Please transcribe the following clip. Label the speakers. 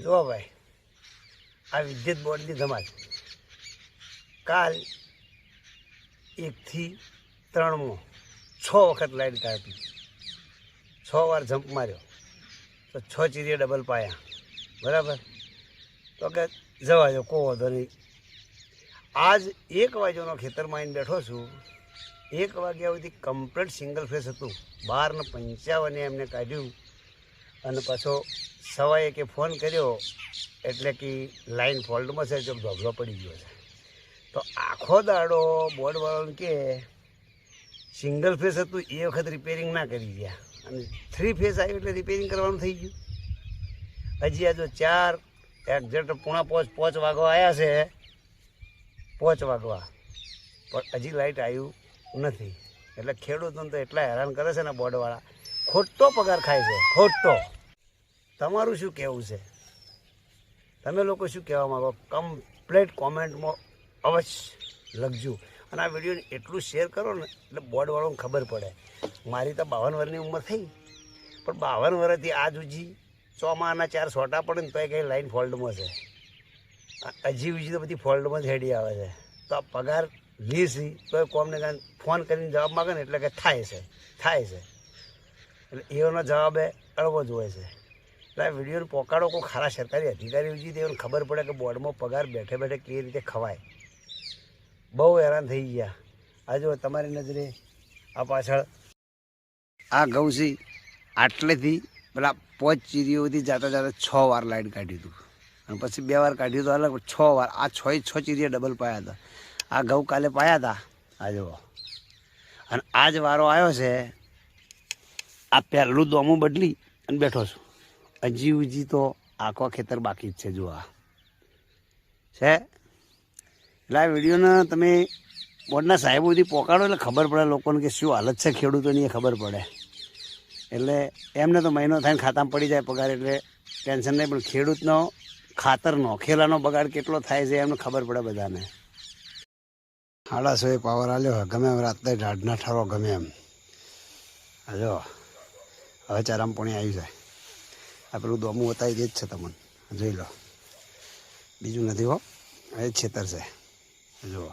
Speaker 1: જો ભાઈ, આ વિદ્યુત બોર્ડની ધમાલ. કાલ એકથી ત્રણમો છ વખત લાઈટ કાપી છ વાર જમ્પ માર્યો. તો છ ચીરીએ ડબલ પાયા. બરાબર? તો કે જવા જો કોઈ વાંધો નહીં. આજ એક વાગ્યાનો ખેતરમાં આવીને બેઠો છું. એક વાગ્યા સુધી કમ્પ્લીટ સિંગલ ફેસ હતું. બાર ને પંચાવને એમને કાઢ્યું. અને પાછો સવાએ કે ફોન કર્યો, એટલે કે લાઈન ફોલ્ટમાં છે, જો ધોબલો પડી ગયો છે. તો આખો દાડો બોર્ડવાળાને કે, સિંગલ ફેસ હતું, એ વખત રિપેરિંગ ના કરી ગયા. અને થ્રી ફેસ આવ્યું એટલે રિપેરિંગ કરવાનું થઈ ગયું. હજી આ જો ચાર એક્ઝેક્ટ પૂણા પોચ પોચ વાગવા આવ્યા છે, પોચ વાગવા. પણ હજી લાઇટ આવ્યું નથી. એટલે ખેડૂતોને તો એટલા હેરાન કરે છે ને બોર્ડવાળા. ખોટો પગાર ખાય છે, ખોટો. તમારું શું કહેવું છે? તમે લોકો શું કહેવા માગો? કમ્પ્લેટ કોમેન્ટમાં અવશ્ય લખજો. અને આ વિડીયોને એટલું શેર કરો ને, એટલે બોર્ડવાળાને ખબર પડે. મારી તો બાવન વર્ષની ઉંમર થઈ. પણ બાવન વર્ષથી આજ ઉજી ચોમાના ચાર સોટા પડે ને તો કંઈ લાઈન ફોલ્ટમાં છે. હજી બીજી તો બધી ફોલ્ટમાં જ હેડી આવે છે. તો આ પગાર લીસી તો એ કોમને ફોન કરીને જવાબ માગે ને એટલે કે થાય છે. થાય છે. એટલે એનો જવાબ એ અળવો જ હોય છે. એટલે આ વિડીયોને પોકાડો, કોઈ ખારા સરકારી અધિકારીઓ જે તેઓને ખબર પડે કે બોર્ડમાં પગાર બેઠે બેઠે કેવી રીતે ખવાય. બહુ હેરાન થઈ ગયા. આ જો તમારી નજરે, આ પાછળ, આ ગૌસી આટલેથી પેલા પોચ ચીરીઓથી જાતા જાતા છ વાર લાઈટ કાઢ્યું હતું. અને પછી બે વાર કાઢ્યું તો અલગ, છ વાર, આ છ છ ચીરીએ ડબલ પાયા હતા. આ ઘઉં કાલે પાયા હતા. આ જુઓ. અને આ જ વારો આવ્યો છે, આ પહેલું દોમું બદલી અને બેઠો છું. હજી તો આખો ખેતર બાકી જ છે જોવા છે? એટલે આ વિડીયોને તમે બોર્ડના સાહેબો સુધી પહોંચાડો એટલે ખબર પડે લોકોને કે શું હાલત છે ખેડૂતોની એ ખબર પડે. એટલે એમને તો મહિનો થઈને ખાતામાં પડી જાય પગાર એટલે ટેન્શન નહીં, પણ ખેડૂતનો ખાતરનો, ખેલાનો બગાડ કેટલો થાય છે એમને ખબર પડે બધાને. સાડા એ પાવર આલ્યો ગમે એમ રાત્રે ઢાઢના ઠારો ગમે એમ. હા જો હવે ચારામ પાણી આવી જાય. આ પેલું દોમું બતાવી દે જ છે તમને. જોઈ લો. બીજું નથી હો. એ છેતર છે. જુઓ.